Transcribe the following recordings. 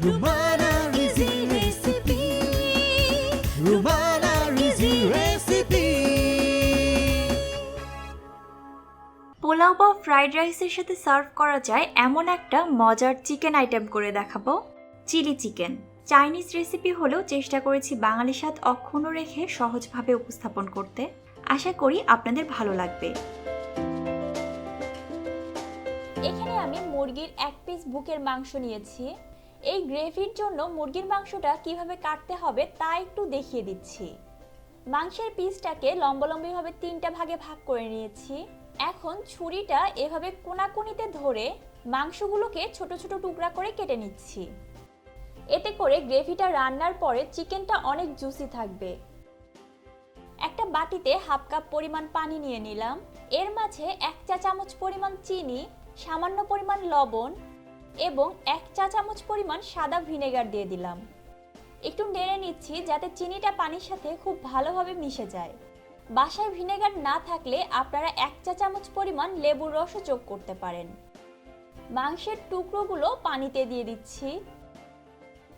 পোলাও বা ফ্রাইড রাইসের সাথে সার্ভ করা যায় এমন একটা মজার চিকেন আইটেম করে দেখাবো। চিলি চিকেন চাইনিজ রেসিপি হলেও চেষ্টা করেছি বাঙালি স্বাদ অক্ষুণ্ণ রেখে সহজভাবে উপস্থাপন করতে। আশা করি আপনাদের ভালো লাগবে। এখানে আমি মুরগির এক পিস বুকের মাংস নিয়েছি। এই গ্রেভির জন্য মুরগির মাংসটা কীভাবে কাটতে হবে তা একটু দেখিয়ে দিচ্ছি। মাংসের পিসটাকে লম্বালম্বিভাবে তিনটা ভাগে ভাগ করে নিয়েছি। এখন ছুরিটা এভাবে কোনাকুনিতে ধরে মাংসগুলোকে ছোট ছোট টুকরা করে কেটে নিচ্ছি। এতে করে গ্রেভিটা রান্নার পরে চিকেনটা অনেক জুসি থাকবে। একটা বাটিতে হাফ কাপ পরিমাণ পানি নিয়ে নিলাম। এর মাঝে এক চা চামচ পরিমাণ চিনি, সামান্য পরিমাণ লবণ এবং এক চা চামচ পরিমাণ সাদা ভিনেগার দিয়ে দিলাম। একটু নেড়ে নিচ্ছি যাতে চিনিটা পানির সাথে খুব ভালোভাবে মিশে যায়। বাসায় ভিনেগার না থাকলে আপনারা এক চা চামচ পরিমাণ লেবুর রসও যোগ করতে পারেন। মাংসের টুকরোগুলো পানিতে দিয়ে দিচ্ছি।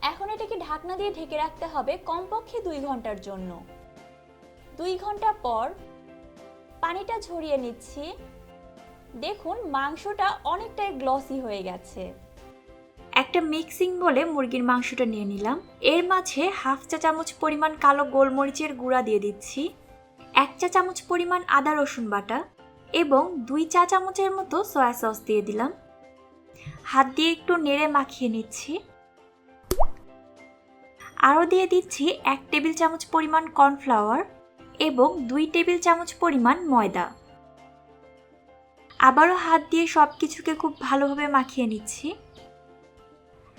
এখন এটাকে ঢাকনা দিয়ে ঢেকে রাখতে হবে কমপক্ষে দুই ঘণ্টার জন্য। দুই ঘণ্টা পর পানিটা ঝরিয়ে নিচ্ছি। দেখুন, মাংসটা অনেকটাই গ্লসি হয়ে গেছে। একটা মিক্সিং বলে মুরগির মাংসটা নিয়ে নিলাম। এর মাঝে হাফ চা চামচ পরিমাণ কালো গোলমরিচের গুঁড়া দিয়ে দিচ্ছি, এক চা চামচ পরিমাণ আদা রসুন বাটা এবং দুই চা চামচের মতো সয়া সস দিয়ে দিলাম। হাত দিয়ে একটু নেড়ে মাখিয়ে নিচ্ছি। আরও দিয়ে দিচ্ছি এক টেবিল চামচ পরিমাণ কর্নফ্লাওয়ার এবং দুই টেবিল চামচ পরিমাণ ময়দা। আবারও হাত দিয়ে সব কিছুকে খুব ভালোভাবে মাখিয়ে নিচ্ছি।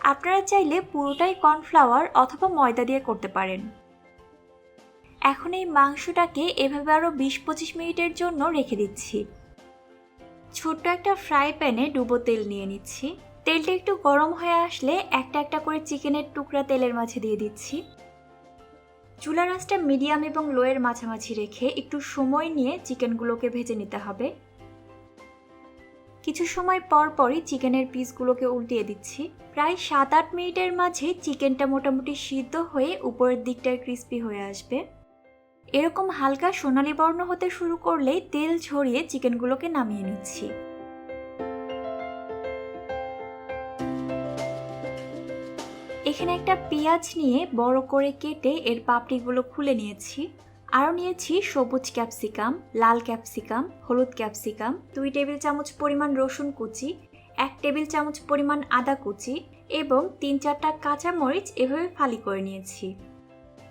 আপনারা চাইলে পুরোটাই কর্নফ্লাওয়ার অথবা ময়দা দিয়ে করতে পারেন। এখন এই মাংসটাকে এভাবে আরও বিশ পঁচিশ মিনিটের জন্য রেখে দিচ্ছি। ছোট্ট একটা ফ্রাই প্যানে ডুবো তেল নিয়ে নিচ্ছি। তেলটা একটু গরম হয়ে আসলে একটা একটা করে চিকেনের টুকরা তেলের মাঝে দিয়ে দিচ্ছি। চুলা রাসটা মিডিয়াম এবং লোয়ের মাঝামাঝি রেখে একটু সময় নিয়ে চিকেনগুলোকে ভেজে নিতে হবে। কিছু সময় পর পরই চিকেনের পিসগুলোকে উল্টিয়ে দিচ্ছি। প্রায় সাত আট মিনিটের মাঝে চিকেনটা মোটামুটি সিদ্ধ হয়ে উপরের দিকটায় ক্রিস্পি হয়ে আসবে। এরকম হালকা সোনালি বর্ণ হতে শুরু করলেই তেল ঝরিয়ে চিকেনগুলোকে নামিয়ে নিচ্ছি। এখানে একটা পেঁয়াজ নিয়ে বড় করে কেটে এর পাপড়িগুলো খুলে নিয়েছি। আরও নিয়েছি সবুজ ক্যাপসিকাম, লাল ক্যাপসিকাম, হলুদ ক্যাপসিকাম, দুই টেবিল চামচ পরিমাণ রসুন কুচি, এক টেবিল চামচ পরিমাণ আদা কুচি এবং তিন চারটা কাঁচামরিচ এভাবে ফালি করে নিয়েছি।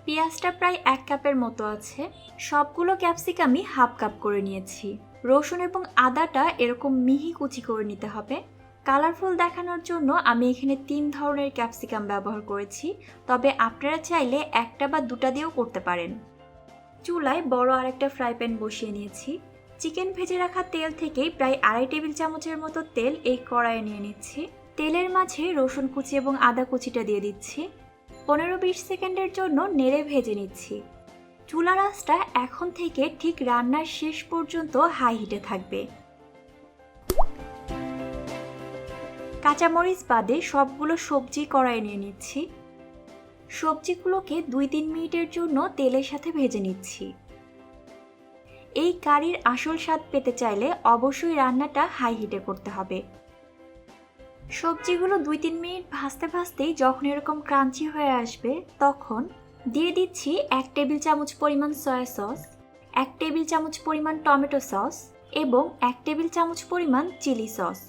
পেঁয়াজটা প্রায় এক কাপের মতো আছে। সবগুলো ক্যাপসিকামই হাফ কাপ করে নিয়েছি। রসুন এবং আদাটা এরকম মিহি কুচি করে নিতে হবে। কালারফুল দেখানোর জন্য আমি এখানে তিন ধরনের ক্যাপসিকাম ব্যবহার করেছি। তবে আপনারা চাইলে একটা বা দুটা দিয়েও করতে পারেন। চুলায় বড় আরেকটা ফ্রাই প্যান বসিয়ে নিয়েছি। চিকেন ভেজে রাখা তেল থেকেই প্রায় আড়াই টেবিল চামচের মতো তেল এই কড়াইয়ে নিয়ে নিচ্ছি। তেলের মাঝে রসুন কুচি এবং আদা কুচিটা দিয়ে দিচ্ছি। পনেরো বিশ সেকেন্ডের জন্য নেড়ে ভেজে নিচ্ছি। চুলা রাসটা এখন থেকে ঠিক রান্নার শেষ পর্যন্ত হাই হিটে থাকবে। কাঁচামরিচ বাদে সবগুলো সবজি কড়াইয়ে নিয়ে নিচ্ছি। সবজিগুলোকে দুই তিন মিনিটের জন্য তেলের সাথে ভেজে নিচ্ছি। এই কারির আসল স্বাদ পেতে চাইলে অবশ্যই রান্নাটা হাই হিটে করতে হবে। সবজিগুলো দুই তিন মিনিট ভাজতে ভাজতেই যখন এরকম ক্রাঞ্চি হয়ে আসবে, তখন দিয়ে দিচ্ছি এক টেবিল চামচ পরিমাণ সয়া সস এক টেবিল চামচ পরিমাণ টমেটো সস এবং এক টেবিল চামচ পরিমাণ চিলি সস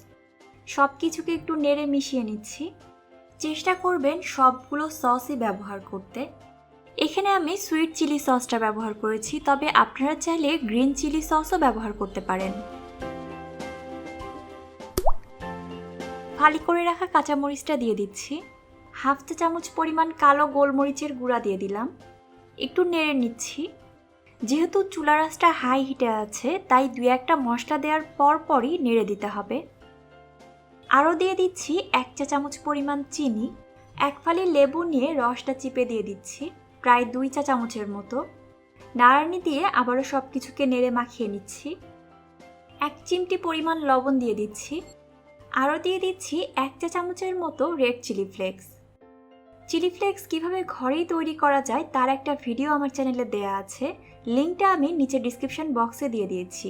সব কিছুকে একটু নেড়ে মিশিয়ে নিচ্ছি। চেষ্টা করবেন সবগুলো সসই ব্যবহার করতে। এখানে আমি সুইট চিলি সসটা ব্যবহার করেছি, তবে আপনারা চাইলে গ্রিন চিলি সসও ব্যবহার করতে পারেন। ফালি করে রাখা কাঁচামরিচটা দিয়ে দিচ্ছি। হাফ চা চামচ পরিমাণ কালো গোলমরিচের গুঁড়া দিয়ে দিলাম। একটু নেড়ে নিচ্ছি। যেহেতু চুলা রাসটা হাই হিটে আছে, তাই দু একটা মশলা দেওয়ার পর পরই নেড়ে দিতে হবে। আরও দিয়ে দিচ্ছি এক চা চামচ পরিমাণ চিনি। এক ফালি লেবু নিয়ে রসটা চিপে দিয়ে দিচ্ছি, প্রায় দুই চা চামচের মতো। নাড়ানি দিয়ে আবারও সব কিছুকে নেড়ে মাখিয়ে নিচ্ছি। এক চিমটি পরিমাণ লবণ দিয়ে দিচ্ছি। আরও দিয়ে দিচ্ছি এক চা চামচের মতো red chilli flakes. Chilli flakes কীভাবে ঘরেই তৈরি করা যায় তার একটা ভিডিও আমার চ্যানেলে দেয়া আছে। লিঙ্কটা আমি নিচে ডিসক্রিপশন বক্সে দিয়ে দিয়েছি।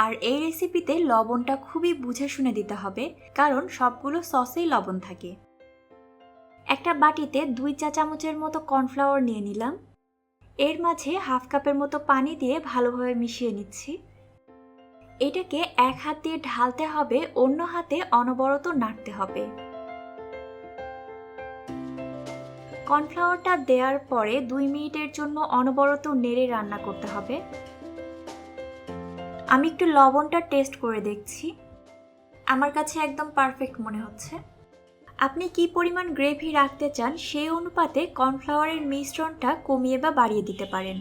আর এই রেসিপিতে লবণটা খুবই বুঝে শুনে দিতে হবে, কারণ সবগুলো সসেই লবণ থাকে। একটা বাটিতে দুই চা চামচের মতো কর্নফ্লাওয়ার নিয়ে নিলাম। এর মাঝে হাফ কাপের মতো পানি দিয়ে ভালোভাবে মিশিয়ে নিচ্ছি। এটাকে এক হাত দিয়ে ঢালতে হবে, অন্য হাতে অনবরত নাড়তে হবে। কর্নফ্লাওয়ারটা দেওয়ার পরে দুই মিনিটের জন্য অনবরত নেড়ে রান্না করতে হবে। আমি একটু লবণটা টেস্ট করে দেখছি। আমার কাছে একদম পারফেক্ট মনে হচ্ছে। আপনি কি পরিমাণ গ্রেভি রাখতে চান, সেই অনুপাতে কর্নফ্লাওয়ারের মিশ্রণটা কমিয়ে বা বাড়িয়ে দিতে পারেন।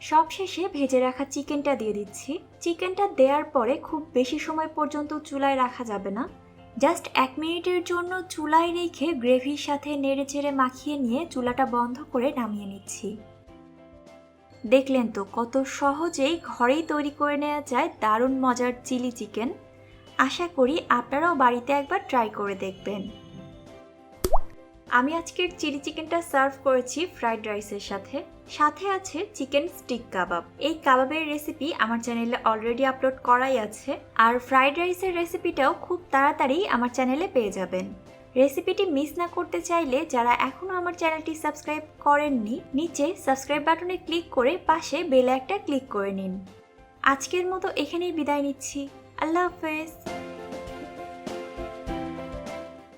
সবশেষে ভেজে রাখা চিকেনটা দিয়ে দিচ্ছি। চিকেনটা দেওয়ার পরে খুব বেশি সময় পর্যন্ত চুলায় রাখা যাবে না। জাস্ট এক মিনিটের জন্য চুলায় রেখে গ্রেভির সাথে নেড়ে চেড়ে মাখিয়ে নিয়ে চুলাটা বন্ধ করে নামিয়ে নিচ্ছি। দেখলেন তো কত সহজেই ঘরেই তৈরি করে নেওয়া যায় দারুণ মজার চিলি চিকেন। আশা করি আপনারাও বাড়িতে একবার ট্রাই করে দেখবেন। আমি আজকের চিলি চিকেনটা সার্ভ করেছি ফ্রাইড রাইসের সাথে। সাথে আছে চিকেন স্টিক কাবাব। এই কাবাবের রেসিপি আমার চ্যানেলে অলরেডি আপলোড করাই আছে। আর ফ্রাইড রাইসের রেসিপিটাও খুব তাড়াতাড়ি আমার চ্যানেলে পেয়ে যাবেন। রেসিপিটি মিস না করতে চাইলে যারা এখনও আমার চ্যানেলটি সাবস্ক্রাইব করেননি, নিচে সাবস্ক্রাইব বাটনে ক্লিক করে পাশে বেল একটা ক্লিক করে নিন। আজকের মতো এখানেই বিদায় নিচ্ছি। আল্লাহ হাফেজ।